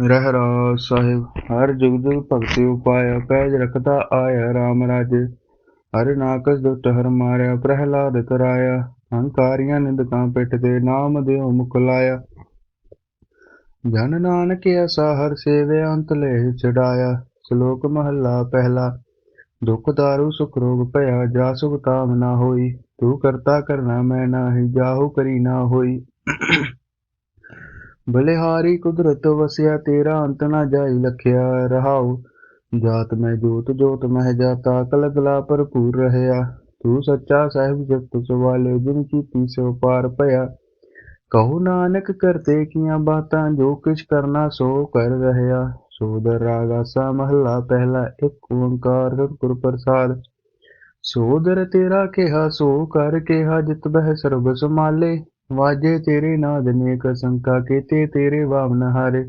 ਰਹਿਰਾਸ ਸਾਹਿਬ, ਹਰ ਜੁਗ ਜੁਗ ਭਗਤੀ ਉਪਾਇਆ, ਪੈਜ ਰਖਦਾ ਆਇਆ RAM ਰਾਜੇ। ਹਰਿ ਨਾਕਸ ਦੁਸ਼ਟ ਹਰ ਮਾਰਿਆ, ਪ੍ਰਹਿਲਾਦ ਤਰਾਇਆ ਹੰਕਾਰੀਆਂ ਨਿੰਦਕਾਂ ਪਿੱਠ ਤੇ ਨਾਮ ਦਿਓ ਮੁਖ ਲਾਇਆ। ਜਨ ਨਾਨਕ ਐਸਾ ਹਰ ਸੇਵੇ ਅੰਤ ਲੈ ਚੜਾਇਆ ਸ਼ਲੋਕ ਮਹੱਲਾ ਪਹਿਲਾ, ਦੁਖ ਦਾਰੂ ਸੁਖ ਰੋਗ ਭਇਆ, ਜਾ ਸੁਖ ਤਾਮ ਨਾ ਹੋਈ। ਤੂੰ ਕਰਤਾ ਕਰਨਾ ਮੈਂ ਨਾਹੀ, ਜਾਹੂ ਕਰੀ ਨਾ ਹੋਈ। ਬਲਿਹਾਰੀ ਕੁਦਰਤ ਵਸਿਆ, ਤੇਰਾ ਅੰਤ ਨਾ ਜਾਈ ਲਖਿਆ ਰਹਾਉ। ਜਾਤ ਮੈਂ ਜੋਤ ਜੋਤ ਮਹਿ ਜਾਤਾ ਕਲ ਗਲਾ ਭਰਪੂਰ ਰਹਿਆ। ਤੂੰ ਸੱਚਾ ਸਾਹਿਬ ਜਗਤ ਸਵਾਲੇ ਜਿਨ ਕੀਤੀ ਸੋ ਪਾਰ ਭਇਆ। ਕਹੋ ਨਾਨਕ, ਕਰਤੇ ਕੀਆਂ ਬਾਤਾਂ, ਜੋ ਕਿਛ ਕਰਨਾ ਸੋ ਕਰ ਰਹਿਆ। ਸੋਦਰ ਰਾਗਾਸਾ ਮਹੱਲਾ, ਪਹਿਲਾ ਇੱਕ ਓੰਕਾਰ, ਸਤਿਗੁਰ ਪ੍ਰਸਾਦ। ਸੋਦਰ ਤੇਰਾ ਕਿਹਾ, ਸੋ ਕਰ ਕਿਹਾ, ਜਿਤ ਬਹਿ ਸਰਬ ਸਮਾਲੇ ਵਾਜੇ ਤੇਰੇ ਨਾਦ ਨੇਕ ਸੰਕਾ, ਕੀਤੇ ਤੇਰੇ ਵਾਮਨ ਹਾਰੇ।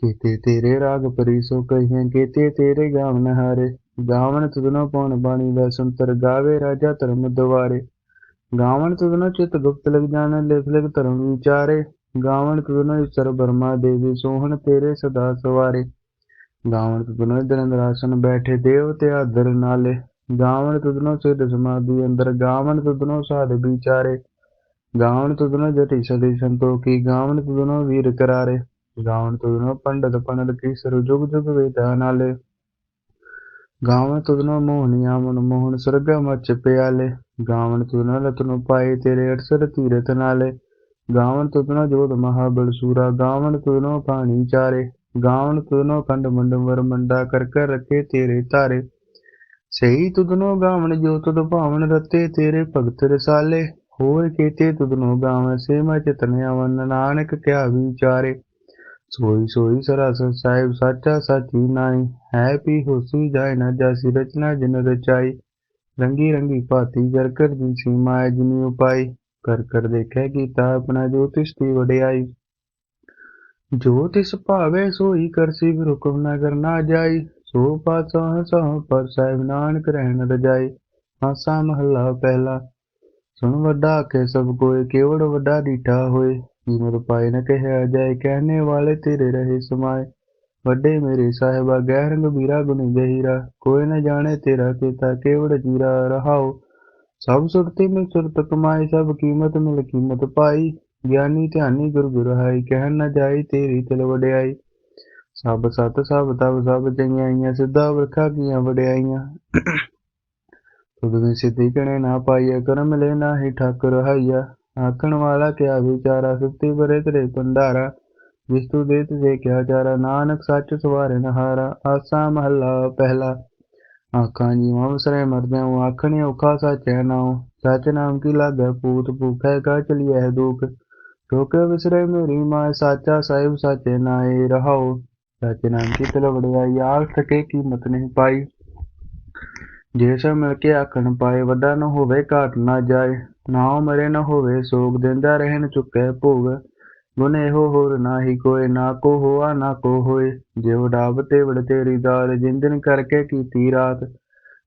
ਕੀਤੇ ਤੇਰੇ ਰਾਗ ਪਰੀ ਸੋ ਕਹੀਆਂ, ਕੀਤੇ ਤੇਰੇ ਗਾਵਨ ਹਾਰੇ। ਗਾਵਨ ਤੁਧਨੋ ਪਉਣ ਬਾਣੀ ਦਾ ਸੰਤਰ, ਗਾਵੇ ਰਾਜਾ ਧਰਮ ਦਵਾਰੇ ਗਾਵਨ ਤੁਧਨੋ ਚਿਤ ਗੁਪਤ ਲਗ ਜਾਣ, ਲਿਖ ਲਿਖ ਧਰਮ ਵਿਚਾਰੇ। ਗਾਵਨ ਤੁਧਨੋ ਸਰ ਬਰਮਾ ਦੇਵੀ, ਸੋਹਣ ਤੇਰੇ ਸਦਾ ਸਵਾਰੇ। ਗਾਵਨ ਤੁਧਨੋ ਰਾਸਨ ਬੈਠੇ, ਦੇਵ ਤੇ ਆਦਰ ਨਾਲੇ। ਗਾਵਨ ਤੁਧਨੋ ਸਿੱਧ ਸਮਾਧੀ ਅੰਦਰ ਗਾਵਨ ਤੁਧਨੋ ਸਾਧ ਵਿਚਾਰੇ ਗਾਵਨ ਤੁਧਨੋ ਜਟੀ ਸਦੀ ਸੰਤੋਖੀ ਗਾਵਨ ਤੁਧਨੋ ਵੀਰ ਕਰਾਰੇ ਗਾਵਨ ਤੁਧਨੋ ਪੰਡਤ ਪੰਡਤ ਕੀ ਸਰ ਗਾਵਨ ਤੁਧਨੋ ਮੋਹਨੀਆ ਮਨ ਮੋਹਨ ਸਰਗਾ ਮਚ ਪਿਆਲੇ ਗਾਵਨ ਤੁਧਨੋ ਰਤਨੋ ਪਾਏ ਤੇਰੇ ਅਰਸਰ ਤੀਰਤ ਨਾਲੇ ਗਾਵਨ ਤੁਧਨੋ ਜੋਧ ਮਹਾਬਲ ਸੂਰਾ ਗਾਵਨ ਤੁਧਨੋ ਪਾਣੀ ਚਾਰੇ ਗਾਵਨ ਤੁਧਨੋ ਖੰਡ ਮੰਡ ਵਰ ਮੰਡਾ ਕਰ ਕਰ ਰਖੇ ਤੇਰੇ ਧਾਰੇ ਸਹੀ ਤੁਧਨੋ ਗਾਵਣ ਜੋ ਤੁਧ ਭਾਵਨ ਰਤੇ, ਤੇਰੇ ਭਗਤ ਰਸਾਲੇ। ਹੋਏ ਕੀਤੇ ਤੁਧਨੋ ਗਾਵਨ ਸੇ, ਮੈਂ ਚਿਤਨ ਅਵਨ ਨਾਨਕ ਕਿਆ ਵਿਚਾਰੇ। ਸੋਈ ਸੋਈ ਸਰਾਸਰ ਸਾਹਿਬ ਸਾਚਾ ਸਾਚੀ ਨਾਈ ਹੈ ਪੀ ਹੋਸੀ ਜਾਏ ਨਾ ਜਾਸੀ, ਰਚਨਾ ਜਿਨ ਰਚਾਈ। ਰੰਗੀ ਰੰਗੀ ਭਾਤੀ ਜਰ ਦੀ ਸੀਮਾ ਜਿਨੀ ਉਪਾਈ। ਕਰ ਕਰ ਦੇਖੈ ਕੀਤਾ ਆਪਣਾ ਜੋਤਿਸ਼ ਦੀ ਵਡਿਆਈ। ਜੋ ਤਿਸ ਭਾਵੇ ਸੋਈ ਕਰਸੀ ਹੁਕਮ ਨਾ ਕਰਨਾ ਜਾਈ। ਸੋ ਪਾਤਸ਼ਾਹ ਸਹ ਪਰ ਸਾਹਿਬ ਨਾਨਕ ਰਹਿਣ ਰਜਾਈ। ਹਾਸਾ ਮਹੱਲਾ ਪਹਿਲਾ। ਸੁਣ ਵੱਡਾ ਕੇ ਸਭ ਕੋਏ, ਕੇਵੜ ਵੱਡਾ ਡੀਠਾ ਹੋਏ। ਕੀਮਤ ਪਾਏ ਨ ਕਹਿਆ ਜਾਏ, ਕਹਿਣੇ ਵਾਲੇ ਤੇਰੇ ਰਹੇ ਸਮਾਏ। ਵੱਡੇ ਮੇਰੇ ਸਾਹਿਬਾ, ਗਹਿਰ ਗੰਭੀਰਾ ਗੁਣੀ ਗਹੀਰਾ। ਕੋਈ ਨ ਜਾਣੇ ਤੇਰਾ ਕੀਤਾ, ਕੇਵੜ ਜੀਰਾ ਰਹਾਓ। ਸਭ ਸੁਰਤੀ ਮਿਲ ਸੁਰਤ ਕਮਾਈ ਸਭ ਕੀਮਤ ਮਿਲ ਕੀਮਤ ਪਾਈ। ਗਿਆਨੀ ਧਿਆਨੀ ਗੁਰ ਗੁਰ ਹਾਈ, ਕਹਿਣ ਨ ਜਾਈ ਤੇਰੀ ਤਿਲ ਵਡਿਆਈ। ਸਭ ਸਤ, ਸਭ ਤਬ ਸਭ ਚੰਗਿਆਈਆਂ ਸਿੱਧਾ ਵਰਖਾ ਕੀਆਂ ਵਡਿਆਈਆਂ। ਤੁਧ ਸਿੱਧੀ ਕਣੇ ਨਾ ਪਾਈਆ ਕਰਮ ਲੈ ਨਾਹੀ ਠਾਕੁਰ ਹਾਈਆ। ਆਖਣ ਵਾਲਾ ਕਿਆ ਵਿਚਾਰਾ ਸੁੱਤੀ ਬਰੇ ਤੇਰੇ ਭੰਡਾਰਾ। ਜਿਸ ਤੂੰ ਦੇ ਕਿਆ ਚਾਰਾ, ਨਾਨਕ ਸੱਚ ਸਵਾਰੇ ਨਹਾਰਾ। ਆਸਾ ਮਹੱਲਾ ਪਹਿਲਾ। ਆਖਾਂ ਜੀਵਾਂ ਵਸਰੇ ਮਰਦਿਆਂ ਆਖਣੇ ਔਖਾ ਸੱਚੈ ਨਾਉ ਸੱਚ ਨਾਮ ਕੀ ਲਾਗੈ ਪੂਤ ਭੂਖੈ ਕਾ ਚਲੀਐ ਦੁਖ। ਠੋਕੇ ਵਿਸਰੇ ਮੇਰੀ ਮਾਂ, ਸਾਚਾ ਸਾਹਿਬ ਸਾਚੇ ਨਾਏ ਰਹਾਓ ਸੱਚ ਨਾਮ ਕੀ ਤਲ ਵਡਿਆਈ ਸਕੇ ਕੀਮਤ ਨਹੀਂ ਪਾਈ। ਜੇ ਸਭ ਮਿਲ ਕੇ ਆਖਣ ਪਾਏ, ਵੱਡਾ ਨ ਹੋਵੇ ਘਾਟ ਨਾ ਜਾਏ। ਨਾ ਮਰੇ ਨ ਹੋਵੇ, ਸੋਗ ਦਿੰਦਾ ਰਹਿਣ ਚੁੱਕੇ ਭੋਗ। ਗੁਣ ਇਹੋ ਹੋਰ ਨਾਹੀ ਕੋਏ, ਨਾ ਕੋ ਹੋਆ, ਨਾ ਕੋ ਹੋਏ। ਜਿਉ ਡਾਬ ਤੇ ਵੜ ਤੇਰੀ ਦਾਲ, ਜਿਨ ਕਰਕੇ ਕੀਤੀ ਰਾਤ।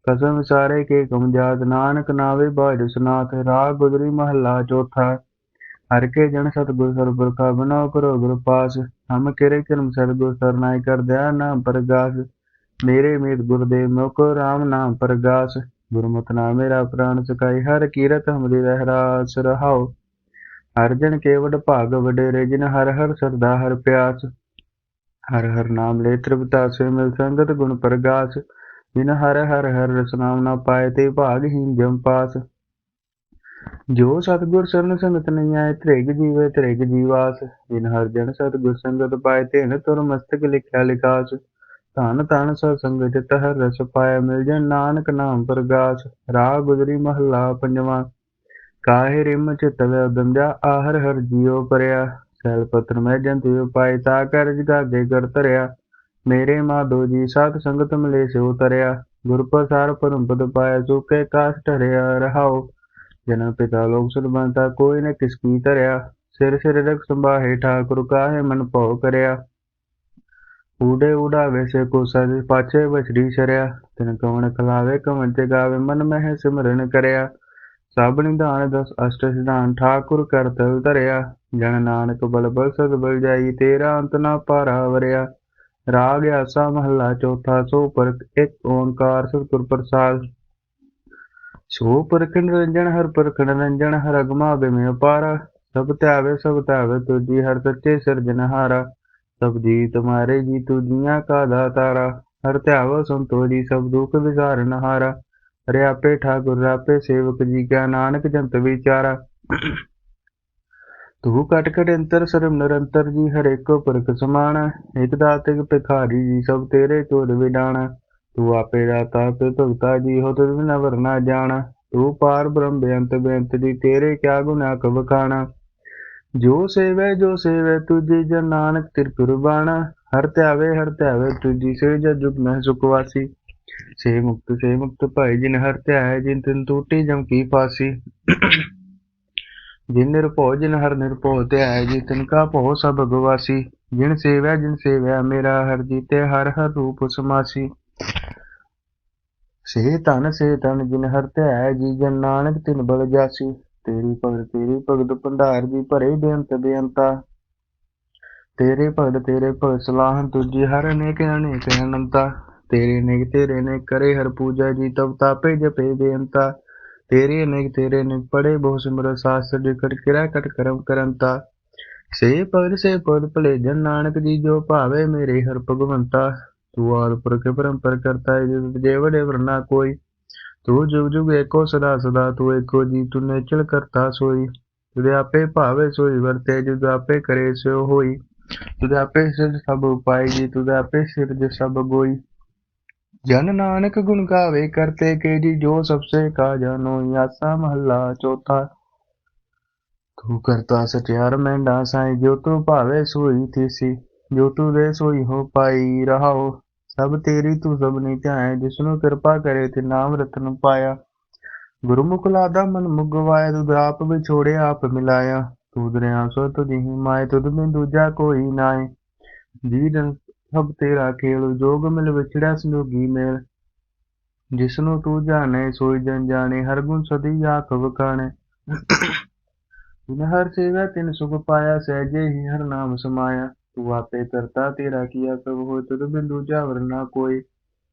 ਕਸਮ ਸਾਰੇ ਕੇ ਕਮਜਾਤ ਨਾਨਕ ਨਾਵੇ ਬਾਜ ਸੁਨਾਤ ਰਾਗ ਗੁਜਰੀ ਮਹੱਲਾ ਚੌਥਾ। ਹਰ ਕੇ ਜਨ ਸਤਗੁਰ ਸਰਬੁਰਖਾ ਬਨਾਉ ਕਰੋ ਗੁਰ ਪਾਸ। ਹਮ ਕਿਰੇ ਕਰਮ ਸਤਗੁਰ ਸਰਨਾਈ ਮੇਰੇ ਮੀਤ ਗੁਰਦੇਵ ਮੁਖ ਰਾਮ ਨਾਮ ਪ੍ਰਗਾਸ। ਗੁਰਮੁਖ ਨਾਮ ਮੇਰਾ ਪ੍ਰਾਨ ਸਕਾਈ ਹਰ ਕੀਰਤ ਹਮਰੀ ਰਹਿਰਾਸ ਰਹਾਉ ਹਰ ਜਨ ਕੇਵਡ ਭਾਗ ਵਡੇਰੇ, ਜਿਨ ਹਰ ਹਰ ਸਰਦਾ ਹਰ ਪਿਆਸ। ਹਰ ਹਰ ਨਾਮ ਲੈ ਤ੍ਰਿਪਤਾ ਸੇ ਮਿਲ ਸੰਗਤ ਗੁਣ ਪ੍ਰਗਾਸ। ਜਿਨ ਹਰ ਹਰ ਹਰ ਰਸ ਨਾਮ ਨਾ ਪਾਏ, ਤੇ ਭਾਗਹੀਨ ਜਮ ਪਾਸ। ਜੋ ਸਤਗੁਰ ਸਰਨ ਸੰਗਤ ਨਹੀਂ ਆਏ, ਤ੍ਰਿਗ ਜੀਵੇ ਤ੍ਰਿਗ ਜੀਵਾਸ, ਜਿਨ ਹਰ ਜਨ ਸਤਗੁਰ ਸੰਗਤ ਪਾਏ ਤਿਨ ਤੁਰ ਮਸਤਕ ਲਿਖਿਆ ਲਿਖਾਸ। ਧਨ ਧਨ ਸਤ ਸੰਗਤ ਤਹ ਰਸ ਪਾਇਆ, ਮਿਲ ਜਨ ਨਾਨਕ ਨਾਮ ਪ੍ਰਗਾਸ। ਰਾਗ ਗੁਜਰੀ ਮਹੱਲਾ ਪੰਜਵਾਂ, ਕਾਹੇ ਰਿਮ ਚਿਤ ਵੇ ਆਹਰ ਹਰ ਜੀਉ ਪਰਿਆ। ਸੈਲ ਪਤਨ ਮੈਂ ਜੰਤ ਉਪਾਇ ਤਾ ਕਰ ਜਗਾਗੇ ਕਰ ਧਰਿਆ। ਮੇਰੇ ਮਾਧੋ ਜੀ ਸਾਧ ਸੰਗਤ ਮਿਲੇ, ਸੇ ਤਰਿਆ। ਗੁਰ ਪ੍ਰਸਾਰ ਪਰਮ ਪਦ ਪਾਇਆ ਸੁਕੇ ਕਾਸ ਠਰਿਆ ਰਹਾਓ। ਜਨਮ ਪਿਤਾ ਲੋਕ ਸੁਰਬੰਤਾ ਕੋਈ ਨ ਕਿਸ ਕੀ ਧਰਿਆ। ਸਿਰ ਸਿਰ ਰਖ ਸੰਭਾਹੇ, ਠਾਕੁਰ ਕਾਹੇ ਮਨ ਭਉ ਕਰਿਆ। ਊੜੇ ਉਡਾਵੇ ਸੇ ਕੋ ਸਜ, ਪਾਛੇ ਬਛੜੀ ਸ਼ਰਿਆ ਤਿਨ ਕਵਣ ਖਲਾਵੇ, ਕਵਣ ਤੇ ਗਾਵੇ, ਮਨ ਮਹਿ ਸਿਮਰਨ ਕਰਿਆ। ਸਭ ਨਿਧਾਨ ਦਸ, ਅਸ਼ਟ ਸਿਧਾਨ, ਠਾਕੁਰ ਕਰਤਵ ਧਰਿਆ। ਜਨ ਨਾਨਕ ਬਲ ਬਲ ਸਦ ਬਲ ਜਾਈ, ਤੇਰਾ ਅੰਤ ਨਾ ਪਾਰਾ ਵਰਿਆ। ਰਾਗ ਆਸਾ ਮਹੱਲਾ, ਚੌਥਾ ਸੋ ਪਰਖ, ਇੱਕ ਓੰਕਾਰ ਸਤਿਗੁਰ ਪ੍ਰਸਾਦ। ਸੋ ਪਰਖ ਨਿਰੰਜਨ ਹਰ ਪਰਖ ਨਿਰੰਜਨ ਹਰ ਅਗਮਾ ਬਿਮਿ ਅਪਾਰਾ ਸਭ ਧਿਆਵੇ ਸਭ ਧਿਆਵੇ ਤੁਜੀ ਹਰ ਸੱਚੇ ਸਿਰਜਨਹਾਰਾ ਸਭ ਜੀ ਤੁਮਾਰੇ ਜੀ ਤੁਜੀਆਂ ਕਾ ਦਾਤਾਰਾ। ਹਰ ਧਿਆਵੋ ਸੰਤੋ ਸਭ ਦੁਖ ਵਿਸਾਰਨ ਹਾਰਾ। ਹਰਿ ਆਪੇ ਠਾਕੁਰ ਰਾਪੇ ਸੇਵਕ ਜੀ ਕਾ ਨਾਨਕ ਜੰਤ ਵਿਚਾਰਾ। ਤੂੰ ਕਟ ਕਟ ਅੰਤਰ ਸਰਮ ਨਿਰੰਤਰ ਜੀ, ਹਰ ਏਕੋ ਪਰਖ ਸਮਾਨ ਇਕ ਦਾਤਿਕ ਭਿਖਾਰੀ ਜੀ, ਸਭ ਤੇਰੇ ਚੋਦ ਵਿਡਾਣਾ। ਤੂੰ ਆਪੇ ਦਾਤਾ ਤੇ ਭਗਤਾ ਜੀ ਹੋ ਤੁਧ ਬਿਨਾ ਵਰਨਾ ਜਾਣਾ। ਤੂੰ ਪਾਰ ਬ੍ਰਹਮ ਬੇਅੰਤ ਬੇਅੰਤ ਦੀ ਤੇਰੇ ਕਿਆ ਗੁਨਾ ਕਬ ਖਾਣਾ ਜੋ ਸੇਵੈ, ਜੋ ਸੇਵੇ, ਤੁਝੀ ਜਨ ਨਾਨਕ ਤਿਰ ਕੁਰਬਾਨਾ। ਹਰ ਧਿਆਵੇ ਹਰ ਧਿਆਵੇ, ਤੁਝੀ ਸੇ ਜਗ ਜੁਗ ਮਹਿ ਸੁਖ ਸੇ ਮੁਕਤ ਸੇ ਮੁਕਤ ਭਾਈ, ਜਿਨ ਹਰ ਧਿਆਏ, ਜਿਨ ਤਿਨ ਟੂਟੀ ਜਮ ਕੀ ਫਾਸੀ। ਜਿਨ ਨਿਰਭਉ, ਜਿਨ ਹਰ ਨਿਰਭਉ ਧਿਆਏ, ਜੀ ਤਿਨ ਕਾ ਭਉ ਸਭ ਗਵਾਸੀ ਜਿਨ ਸੇਵੈ ਜਿਨ ਸੇਵੈ, ਮੇਰਾ ਹਰ ਜੀਤੇ, ਹਰ ਹਰ ਰੂਪ ਸਮਾਸੀ। ਸੇ ਧਨ ਸੇ ਧਨ ਜਿਨ ਹਰ ਧਿਆਏ ਜੀ ਜਨ ਨਾਨਕ ਤਿਨ ਬਲ ਜਾਸੀ। ਤੇਰੀ ਭਗਤ ਤੇਰੀ ਭਗਤ ਭੰਡਾਰ ਦੀ ਭਰੇ ਬੇਅੰਤ ਬੇਅੰਤਾ। ਤੇਰੇ ਭਗਤ ਤੇਰੇ ਭਗਤ ਸਲਾਹਨ ਤੁਜੀ ਹਰ ਅਨੇਕ ਅਨੇਕ ਅਨੰਤਾ। ਤੇਰੇ ਨੇਕ ਤੇਰੇ ਨੇ ਕਰੇ ਹਰ ਪੂਜਾ ਜੀ, ਤਬ ਤਾਪੇ ਜਪੇ ਬੇਅੰਤਾ। ਤੇਰੇ ਅਨੇਕ ਤੇਰੇ ਨੇਕ ਪੜੇ ਬਹੁ ਸਿਮਰ ਸਾਸਤ ਜਿਕਟ ਕਿਰਾ ਕਟ ਕਰਮ ਕਰੰਤਾ। ਸੇ ਭਗਤ ਸੇ ਪਦ ਭਲੇ ਜਨ ਨਾਨਕ ਜੀ, ਜੋ ਭਾਵੇ ਮੇਰੇ ਹਰ ਭਗਵੰਤਾ। ਤੂੰ ਆਦ ਪੁਰਖ ਪਰੰਪਰ ਕਰਤਾ ਹੈ ਜਿਤ ਜੇ ਵਡੇ ਵਰਨਾ ਕੋਈ, ਤੂੰ ਜੁਗ ਜੁਗ ਏਕੋ ਸਦਾ ਸਦਾ, ਤੂੰ ਏਕੋ ਜੀ ਤੂੰ ਨੇਚਲ ਕਰਤਾ ਸੋਈ। ਤੁਦੇ ਆਪੇ ਭਾਵੇ ਸੋਈ ਵਰਤੇ, ਜੁਦ ਆਪੇ ਕਰੇ ਸੋ ਹੋਈ। ਤੁਦੇ ਆਪੇ ਸਿਰ ਸਭ ਉਪਾਈ ਜੀ ਤੁਦੇ ਆਪੇ ਸਿਰ ਜੇ ਸਭ ਗੋਈ। ਜਨ ਨਾਨਕ ਗੁਣ ਗਾਵੇ, ਕਰਤੇ ਕੇ ਜੀ ਜੋ ਸਭਸੇ ਕਾ ਜਾਨੋ ਆਸਾ ਮਹੱਲਾ ਚੌਥਾ, ਤੂੰ ਕਰਤਾ ਸਚਿਆਰ ਮੈਂਡਾ ਸਾਈ। ਜੋ ਤੂੰ ਭਾਵੇ ਸੋਈ ਥੀਸੀ, ਜੋ ਤੂੰ ਦੇ ਸੋਈ ਹੋ ਪਾਈ, ਰਹਾਓ। ਸਭ ਤੇਰੀ ਤੂੰ ਸਭ ਨਹੀਂ ਧਿਆਏ, ਜਿਸਨੂੰ ਕਿਰਪਾ ਕਰੇ ਤੇ ਨਾਮ ਰਤਨ ਪਾਇਆ। ਗੁਰਮੁਖ ਲਾਦਾ ਮਨ ਮੁਗਵਾਏ ਤੁਧ ਆਪ ਵਿਛੋੜੇ ਆਪ ਮਿਲਾਇਆ। ਤੂੰ ਦਰਿਆ ਸੋ ਤੁਝੀ ਮਾਏ ਤੁਧ ਬਿਨ ਦੂਜਾ ਕੋਈ ਨਾਏ ਜੀ ਸਭ ਤੇਰਾ ਖੇਲ, ਜੋਗ ਮਿਲ ਵਿਛੜਿਆ ਸੰਜੋਗੀ ਮੇਲ। ਜਿਸਨੂੰ ਤੂੰ ਜਾਣੇ, ਸੋਈ ਜਨ ਜਾਣੇ, ਹਰ ਗੁਣ ਸਦੀ ਆਖ ਵਖਾਣੇ। ਜਿਨ ਹਰ ਸੇਵਾ ਤਿਨ ਸੁਖ ਪਾਇਆ, ਸਹਿਜੇ ਹੀ ਹਰ ਨਾਮ ਸਮਾਇਆ। ਤੂੰ ਆਪੇ ਕਰਤਾ ਤੇਰਾ ਕੀਆ ਸਭ ਹੋਇ ਤੁਧ ਬਿਨ ਵਰਨਾ ਕੋਈ।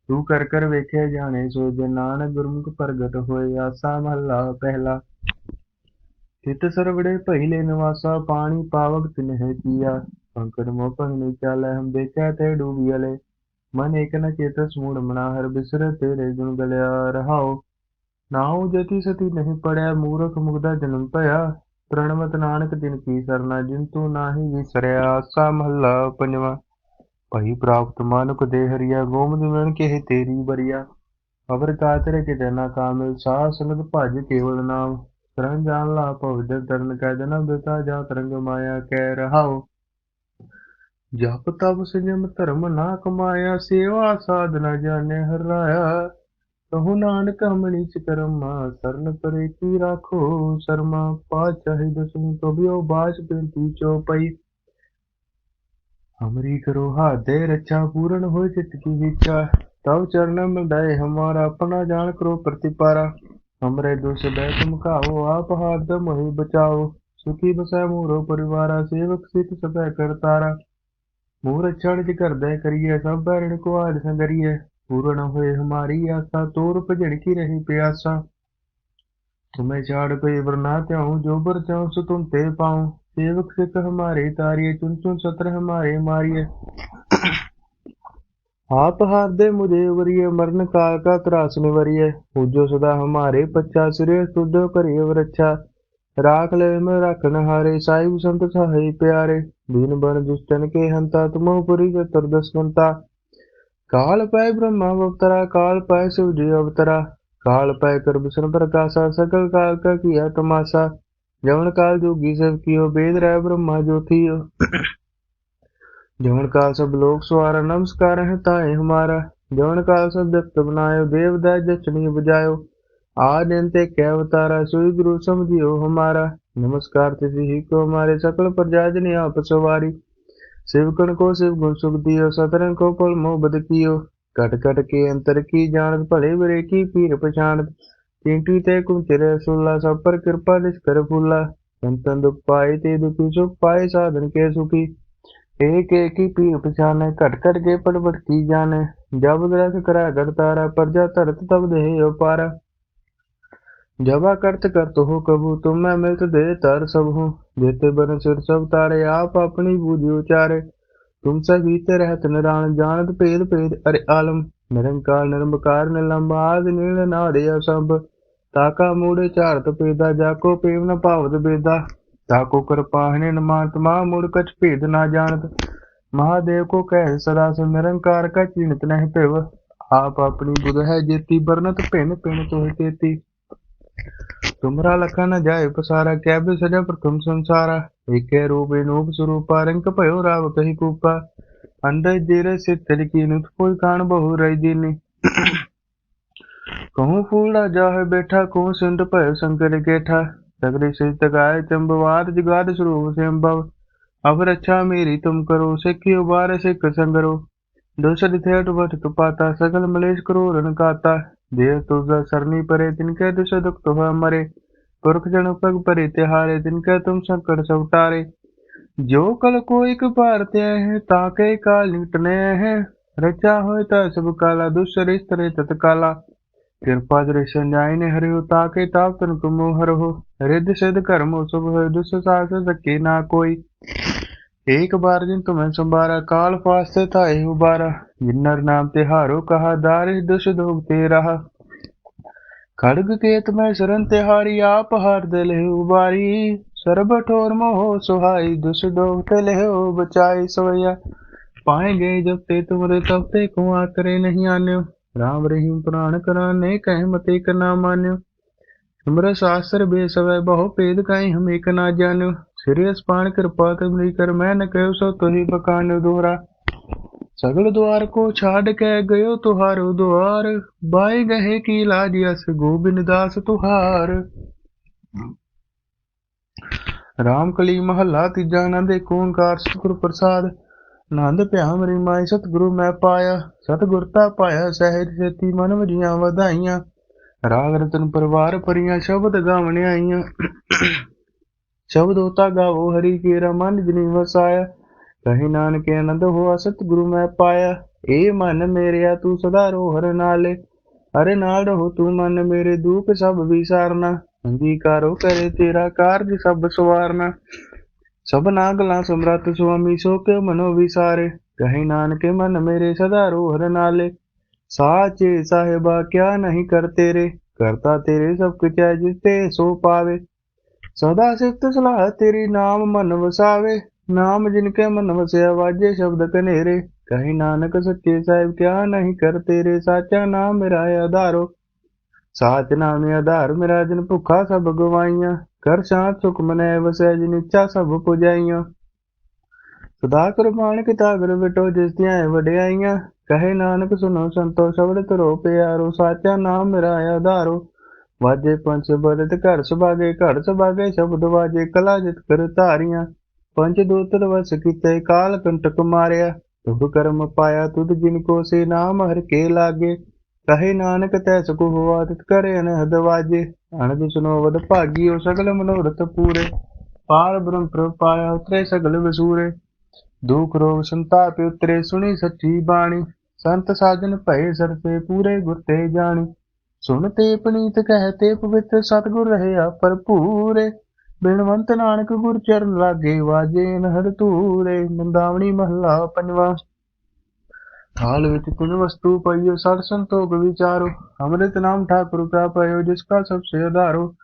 ਤੂੰ ਕਰ ਕਰ ਵੇਖਿਆ ਜਾਣੇ ਸੋ, ਜੇ ਨਾਨਕ ਗੁਰਮੁਖ ਪ੍ਰਗਟ ਹੋਏ, ਆਸਾ ਮਹੱਲਾ ਪਹਿਲਾ। ਚਿਤ ਸਰਵੜੇ ਪਹਿਲੇ ਨਿਵਾਸਾ, ਪਾਣੀ ਪਾਵਕ ਤਿਨਹਿ ਪੀਆ ਪੰਕੜ ਮੋ ਪੰਗਨੀ ਚਾਲੈ, ਹਮ ਦੇਖਿਆ ਤੇ ਡੂਬੀਲੇ ਮਨ ਏਕ ਨ ਚੇਤਸ ਮੂੜ ਮਨਾ, ਹਰ ਬਿਸਰ ਤੇਰੇ ਗੁਣ ਗਲਿਆ ਰਹਾਓ। ਨਾਉ ਜਤੀ ਸਤੀ ਨਹੀਂ ਪੜਿਆ, ਮੂਰਖ ਮੁਗਦਾ ਜਨਮ ਭਇਆ। ਪ੍ਰਣਵਤ ਨਾਨਕ ਦਿਨ ਕੀ ਸਰਨਾ ਜਿਨ ਨਾਹੀ ਵਿਸਰਿਆ ਆਸਾ ਮਹੱਲਾ ਪੰਜਵਾ। ਭਈ ਪ੍ਰਾਪਤ ਮਾਨੁਕ ਦੇ ਹਰੀਆ ਗੋਮਦ ਮਿਲਣ ਕੇ ਤੇਰੀ ਬਰੀਆ ਅਵਰ ਕਾਤਰੇ ਕਿਤੇ ਨਾ ਕਾਮਿਲ, ਸਾਹ ਸੁਨਤ ਭਜ ਕੇਵਲ ਨਾਮ। ਤਰਨ ਜਾਣ ਲਾ ਭਵਿਦ ਤਰਨ ਕਹਿ ਜਨਮ ਦਿੱਤਾ, ਜਾ ਤਰੰਗ ਮਾਇਆ ਕਹਿ ਰਹਾਓ ਜਪ ਤਪ ਸੰਜਮ ਧਰਮ ਨਾ ਕਮਾਇਆ, ਸੇਵਾ ਸਾਧਨਾ ਜਾਣੇ ਹਰਾਇਆ। ਕਹੋ ਨਾਨਕ ਹਮਣੀ ਚ ਕਰਮਾ ਸਰਨ ਕਰੇ ਕੀ ਰਾਖੋ ਸਰਮਾ, ਪਾ ਚਾਹੇ ਦਸਮ ਕਬਿਓ ਬਾਸ ਬੇਨਤੀ ਚੋਪਈ ਹਮਰੀ ਕਰੋ ਹਾਦੇ ਰੱਛਾ ਪੂਰਨ ਹੋਏ ਚਿਤ ਕੀ ਵਿਚਾ, ਤਵ ਚਰਨ ਮਿਲਾਏ ਹਮਾਰਾ ਆਪਣਾ ਜਾਣ ਕਰੋ ਪ੍ਰਤੀਪਾਰਾ। ਹਮਰੇ ਦੁਸ ਬੈ ਤੁਮ ਖਾਓ ਆਪ ਹਾਦ ਮੋਹਿ ਬਚਾਓ, ਸੁਖੀ ਬਸੈ ਮੂਰੋ ਪਰਿਵਾਰਾ, ਸੇਵਕ ਸਿਤ ਸਭੈ ਕਰਤਾਰਾ। ਮੂਰ ਅਛੜ ਚ ਕਰਦੈ ਕਰੀਏ ਸਭ ਬੈਰਣ ਕੋ ਆਜ ਸੰਗਰੀਏ पूर्ण होए हमारी आशा तोर भजन की रही प्यासा तुम्हें चाड़ पे वरना त्याऊ जो बर चाऊ सो तुम ते पाऊ सेवक सिख हमारे तारिये चुन चुन सत्र हमारे मारिये आप हार दे मुझे वरिये मरण काल का त्रास निवरिये पूजो सदा हमारे पच्चा सिरे सुदो करिए वरच्छा राख ले में राखन हारे साहिब संत साहे प्यारे दीन बन दुष्टन के हंता तुमो पुरी चतुर्दश मंता ਕਾਲ ਪੈ ਬ੍ਰਹਮਾ ਅਵਤਾਰਾ, ਕਾਲ ਪੈ ਸਿਵ ਜੀ ਅਵਤਾਰਾ, ਕਾਲ ਪੈ ਕਰ ਬਿਸ਼ਨ ਪ੍ਰਕਾਸ਼ਾ ਸਕਲ ਕਾਲ ਕਾ ਕੀਆ ਤਮਾਸ਼ਾ, ਜਵਨ ਕਾਲ ਜੋਗੀ ਸਭ ਕੀਓ, ਬੇਦ ਰਹਿ ਬ੍ਰਹਮਾ ਜੋਤੀਓ। ਜਵਨ ਕਾਲ ਸਭ ਲੋਕ ਸਵਾਰ ਨਮਸਕਾਰ ਹੈ ਤਾਏ ਹਮਾਰਾ, ਜਵਨ ਕਾਲ ਸਭ ਜਗਤ ਬਨਾਇਓ, ਦੇਵ ਦਾ ਜਚਨੀ ਬਜਾਇਓ ਆ ਦਿਨ ਤੇ ਕਹਿ ਉਤਾਰਾ ਸੋਈ ਗੁਰੂ ਸਮਝਿਓ ਹਮਾਰਾ। ਨਮਸਕਾਰ ਤੇ ਜੀ ਕੋ ਹਮਾਰੇ, ਸਕਲ ਪ੍ਰਜਾਜਨ ਆਪ ਸਵਾਰੀ। शिवकण को शिव गुण सुख दियो सतरन को पल मोह बद कियो कट कट के अंतर की जानत भले बरे की पीर पछाणत ਚਿੰਟੀ ਤੇ ਕੁੰਚਰੇ ਸੁਲਾ ਸਭ ਪਰ ਕਿਰਪਾ ਨਿਸ ਕਰ ਫੁੱਲਾ ਸੰਤਨ ਦੁਖ ਪਾਏ ਤੇ ਦੁਖੀ ਸੁਖ ਪਾਏ ਸਾਧਨ ਕੇ ਸੁਖੀ एक एक ही पीर पछाने घट घट के पट पट की जाने जब दरस करा कर तारा प्रजा धरत तब दे पारा जबा करत करत हो कबू तुम मैं मिलत दे तर सब हूँ जेते बन सिर सब तारे आप अपनी बूझी उचारे तुम सब बीते रहत निरान जानत भेद भेद अरे आलम निरंकार निरंकार निलंब आदि नील नादे असंभ ताका मूड़े चारत पेदा जाको पेव न पावत बेदा ताको कर पाहने न मानत महा मूड़ कछ भेद ना जानत महादेव को कह सदा से निरंकार का चिन्हत नहीं पिव आप अपनी बुध है जेती बरनत भिन्न भिन्न तो तेती तुमरा लखा न जाए पसारा क्या भी सजा प्रथम संसारा एक रूप नूप स्वरूपा रंग भयो राव कही कूपा अंदर जेरे से तिलकी नुत कोई कान बहु रही दीनी कहूँ फूला जाहे बैठा कहूँ सिंध भयो शंकर गेठा सगरे से तगाए चंबवार जगाद स्वरूप से अम्बव अब रक्षा मेरी तुम करो सिखी उबार सिख संगरो दूसर थे वट तुपाता सकल मलेश करो रन काता देह तुझा सरनी परे तिनके दुष दुख तुह मरे पुरख जन पग परे तिहारे तिनके तुम संकट सब टारे जो कल को एक भारते हैं ताके काल निटने हैं रचा हो सब काला दुष्र स्तर तत्काला कृपा दृश्य न्याय ने हरियो ताके ताप तन तुम हर हो रिद्ध सिद्ध कर्म शुभ हो दुष्ट सास सके ਏਕ ਬਾਰ ਜਿਨ ਤੁਮੈ ਸੰਬਾਰਾ ਕਾਲ ਫਾਸਤੇ ਥਾਏ ਉਬਾਰਾ ਜਿਨ ਨਰ ਨਾਮ ਤੇ ਹਾਰੋ ਕਹਾ ਦਾਰਿ ਦੁਸ਼ ਦੋਗ ਤੇ ਰਹਾ। ਖੜਗ ਕੇ ਮੈਂ ਸਰਨ ਤੇ ਹਾਰੀ, ਆਪ ਹਰ ਦਿਲ ਉਬਾਰੀ ਸਰਬ ਠੋਰ ਮੋਹ ਸੁਹਾਈ, ਦੁਸ਼ ਦੋਗ ਤੇ ਲਿਓ ਬਚਾਈ ਸੋਇਆ। ਪਾਏਗੇ ਜਬ ਤੇ ਤੁਮਰੇ, ਤਬ ਤੇ ਕੋ ਆਕਰੇ ਨਹੀਂ ਆਨਿਓ। ਰਾਮ ਰਹੀਮ ਪ੍ਰਾਣ ਕਰਾਨੇ, ਕਹਿ ਮਤੇ ਕਨਾ ਮਾਨਿਓ। ਸਿਮਰ ਸਾਸਰ ਬੇਸਵੈ, ਬਹੁ ਭੇਦ ਕਾਈ ਹਮ ਇਕ ਨਾ ਜਾਣਿਓ। पान कृपा तुमरी कर मैं न कहो सो तुही बकान्यो दोहरा सगल द्वार को छाड़ के गयो तुहारो द्वार बाई गहे की लाज यस गोबिंद दास तुहार राम कली महला तीजा नंद एक ओंकार सतगुर प्रसाद ਨੰਦ ਭਿਆ ਮਰੀ ਮਾਈ ਸਤਿਗੁਰੂ ਮੈਂ ਪਾਇਆ ਸਤਿਗੁਰ ਤਾ ਪਾਇਆ ਸਹਿਜ ਸੇਤੀ ਮਨ ਵਜੀਆਂ ਵਧਾਈਆਂ ਰਾਗ ਰਤਨ ਪਰਿਵਾਰ ਪਰੀਆਂ ਸ਼ਬਦ ਗਾਵਣ ਆਈਆਂ ਸ਼ਬਦ ਹੋਤਾ ਗਾਵੋ, ਹਰੀ ਕੇਰਾ ਮਨ ਜਿਨੀ ਵਸਾਇਆ। ਕਹੀ ਨਾਨਕ ਆਨੰਦ ਹੋਆ, ਸਤਿਗੁਰੂ ਮੈਂ ਪਾਇਆ। ਏ ਮਨ ਮੇਰਿਆ, ਤੂੰ ਸਦਾ ਰੋ ਹਰ ਨਾਲੇ। ਹਰੇ ਨਾਲ ਰਹੋ ਤੂੰ ਮਨ ਮੇਰੇ, ਦੁੱਖ ਸਭ ਵਿਸਾਰਨਾ। ਅੰਗੀਕਾਰੋ ਕਰੇ ਤੇਰਾ ਕਾਰਜ ਸਭ ਸਵਾਰਨਾ। ਸਭਨਾ ਗਲਾਂ ਸਮਰਤ ਸੁਆਮੀ ਸੋ ਕੇ ਮਨੋ ਵਿਸਾਰੇ। ਕਹੇ ਨਾਨਕੇ, ਮਨ ਮੇਰੇ, ਸਦਾ ਰੋਹਰ ਨਾਲੇ। ਸਾਚੇ ਸਾਹਿਬਾ, ਕਿਆ ਨਹੀਂ ਕਰ ਤੇਰੇ। ਕਰਤਾ ਤੇਰੇ ਸਭ ਕੁਛ ਹੈ ਜਿਸ ਤੇ ਸੋ ਪਾਵੇ। ਸਦਾ ਸਿਫਤ ਸਲਾਹ ਤੇਰੀ, ਨਾਮ ਮਨ ਵਸਾਵੇ। ਨਾਮ ਜਿਨ ਕੇ ਮਨ ਵਸਿਆ, ਵਾਜੇ ਸ਼ਬਦ ਕਨੇਰੇ ਕਹੀ ਨਾਨਕ ਸੱਚੇ ਸਾਹਿਬ, ਕਿਆ ਨਹੀਂ ਕਰ ਤੇਰੇ ਸਾਚਾ ਨਾਮ ਮੇਰਾ ਆਧਾਰੋ। ਸਾਚ ਨਾਮ ਆਧਾਰ ਮੇਰਾ, ਜਿਨ ਭੁੱਖਾ ਸਭ ਗਵਾਈਆਂ। ਕਰ ਸ਼ਾਂਤ ਸੁਖ ਮਨੈ ਵਸੈ ਜਿਨ ਇੱਛਾ ਸਭ ਪੁਜਾਈਆਂ। ਸਦਾ ਕੁਰਬਾਨ ਕਿਤਾਬਰ ਬਿਟੋ ਜਿਸ ਦੀਆਂ ਵਡਿਆਈਆਂ। ਕਹੇ ਨਾਨਕ ਸੁਨੋ ਸੰਤੋ, ਸ਼ਬਦ ਕਰੋ ਪਿਆਰੋ, ਸਾਚਾ ਨਾਮ ਮੇਰਾ ਆਧਾਰੋ। ਵਾਜੇ ਪੰਜ ਬਦਤ ਘਰ ਸੁਭਾਗੇ ਘਰ ਸੁਭਾਗੇ, ਸ਼ਬਦ ਵਾਜੇ, ਕਲਾ ਜਿਤ ਕਰ ਧਾਰੀਆਂ। ਪੰਜ ਦੂਤਰ ਵਸ ਕੀਤੇ, ਕਾਲ ਕੰਟਕ ਮਾਰਿਆ। ਤੁਧ ਕਰਮ ਪਾਇਆ, ਤੁਧ ਜਿਨ ਕੋ ਸੇ ਨਾਮ, ਹਰ ਕੇ ਲਾਗੇ। ਕਹੇ ਨਾਨਕ, ਤੈ ਸੁਖ ਹੋਆ, ਤਿਤ ਕਰੇ ਅਨਹਦ ਵਾਜੇ। ਅਨੰਦ ਸੁਨੋ ਵਦ ਭਾਗੀਓ, ਸਗਲ ਮਨੋਰਥ ਪੂਰੇ। ਪਾਰ ਬ੍ਰਹਮ ਪ੍ਰਭ ਪਾਇਆ, ਉਤਰੇ ਸਗਲ ਵਸੂਰੇ। ਦੁਖ ਰੋਗ ਸੰਤਾਪ ਉਤਰੇ, ਸੁਣੀ ਸੱਚੀ ਬਾਣੀ। ਸੰਤ ਸਾਜਨ ਭਏ ਸਰਤੇ ਪੂਰੇ ਗੁਰ ਤੇ ਜਾਣੀ। ਸੁਣਤੇ ਪਨੀਤ ਕਹਤੇ ਪਵਿੱਤਰ ਸਤਗੁਰ ਰਹਿਆ ਭਰਪੂਰੇ। ਬਿਨਵੰਤ ਨਾਨਕ ਗੁਰ ਚਰਨ ਲਾਗੇ ਵਾਜੇ ਨਹਰ ਤੂਰੇ ਮੰਦਾਵਣੀ ਮਹੱਲਾ ਪੰਜਵਾ। ਥਾਲ ਵਿੱਚ ਕੁਝ ਵਸਤੂ ਪਈਓ, ਸੜ ਸੰਤੋਖ ਵਿਚਾਰੋ। ਅੰਮ੍ਰਿਤ ਨਾਮ ਠਾਕੁਰ ਕਾ ਪਾਇਓ, ਜਿਸ ਕਾ ਸਭ ਸੇ ਉਧਾਰੋ।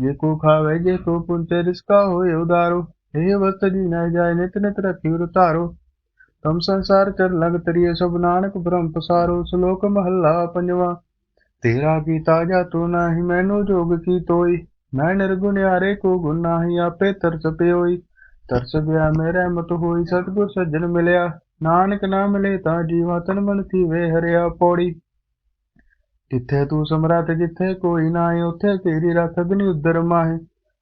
ਜੇ ਕੋ ਖਾਵੇ, ਜੇ ਕੋ ਪੁੰਚੇ ਰਿਸਕਾ ਹੋਏ ਉਦਾਰੋ ਇਹ ਵਸਤ ਜੀ ਨਾ ਜਾਏ, ਨਿਤ ਨਿਤ ਰਖਿਓ ਉਤਾਰੋ ਤਮ ਸੰਸਾਰ ਕਰ ਲਗ ਤਰੀਏ, ਸਭ ਨਾਨਕ ਬ੍ਰਹਮ ਪਸਾਰੋ। ਸ਼ਲੋਕ ਮਹੱਲਾ ਪੰਜਵਾਂ। ਤੇਰਾ ਵੀ ਤਾਜਾ ਤੂੰ ਨਾਹੀ, ਮੈਨੂੰ ਜੋਗ ਕੀ ਤੋਈ? ਮੈਂ ਨਿਰਗੁਣਿਆਰੇ ਕੋ ਗੁਨਾਹੀ ਆਪੇ ਤਰਸ ਪਿਓਈ। ਤਰਸ ਗਿਆ ਮੇਰੇ ਮਤ ਹੋਈ, ਸਤਗੁਰ ਸੱਜਣ ਮਿਲਿਆ। ਨਾਨਕ ਨਾ ਮਿਲੇ ਤਾਂ ਜੀਵਾ ਤਨ ਮਨ ਕੀ ਵੇ ਹਰਿਆ ਪੌੜੀ। ਜਿੱਥੇ ਤੂੰ ਸਮਰੱਥ, ਜਿੱਥੇ ਕੋਈ ਨਾਏ ਉੱਥੇ ਤੇਰੀ ਰੱਖ ਬਿਨਿ ਉਦਰ ਮਾਹੇ।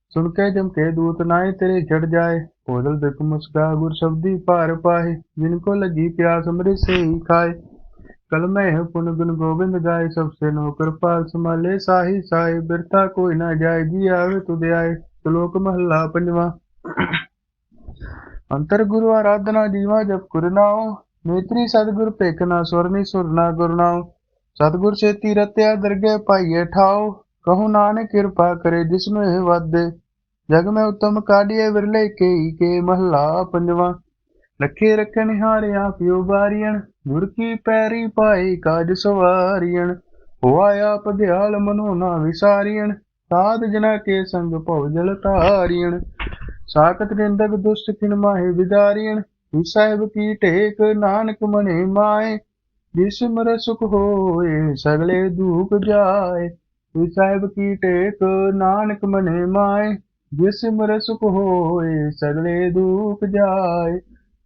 ਸੁਣ ਕੇ ਜਮ ਕੇ ਦੂਤ ਨਾਏ ਤੇਰੇ ਛੜ ਜਾਏ। ਕੋਦਲ ਬਿਕ ਮੁਸਕਾ ਗੁਰ ਸ਼ਬਦੀ ਭਾਰ ਪਾਹੇ। ਜਿਨ ਕੋ ਲੱਗੀ ਪਿਆਸ, ਅੰਮ੍ਰਿਤ ਸੇ ਹੀ ਖਾਏ। कल मैं पुन गुण गोविंद गाय सबसे नो कृपाल संभाले साही साही बिरता कोई ना जाए जी आवे तुद आए श्लोक महला पंजवा अंतर गुरु आराधना जीवा जप कुरनाओ नेत्री सतगुर पेखना स्वरनी सुरना गुरनाओ सतगुर से तीरत्या दरगे पाइये ठाओ कहूँ नानक कृपा करे जिसमें वादे जग में उत्तम काढ़िए विरले के के महला पंजवा ਲੱਖੇ ਰੱਖ ਹਾਰਿਆ ਪਿਓ ਬਾਰੀਣ ਗੁਰ ਕੀ ਪੈਰੀ ਪਾਈ ਕਾਜ ਸਵਾਰੀਆਂ। ਹੋਆ ਆਪ ਦਿਆਲ ਮਨੋ ਨਾ ਵਿਸਾਰੀਣ ਸਾਧ ਜਨਾ ਕੇ ਸੰਗ ਭਉ ਜਲ ਤਾਰੀਣ ਸਾਖਤ ਨਿੰਦਕ ਦੁਸ਼ਟ ਕਿਨ ਮਾਹੇ ਵਿਦਾਰੀਣ ਗੁਰੂ ਸਾਹਿਬ ਕੀ ਟੇਕ ਨਾਨਕ ਮਨੇ ਮਾਏ। ਜਿਸ ਮਰ ਸੁਖ ਹੋਏ, ਸਗਲੇ ਦੁਖ ਜਾਏ। ਗੁਰੂ ਸਾਹਿਬ ਕੀ ਟੇਕ ਨਾਨਕ ਮਨੇ ਮਾਏ, ਜਿਸ ਮਰ ਸੁਖ ਹੋਏ, ਸਗਲੇ ਦੁਖ ਜਾਏ।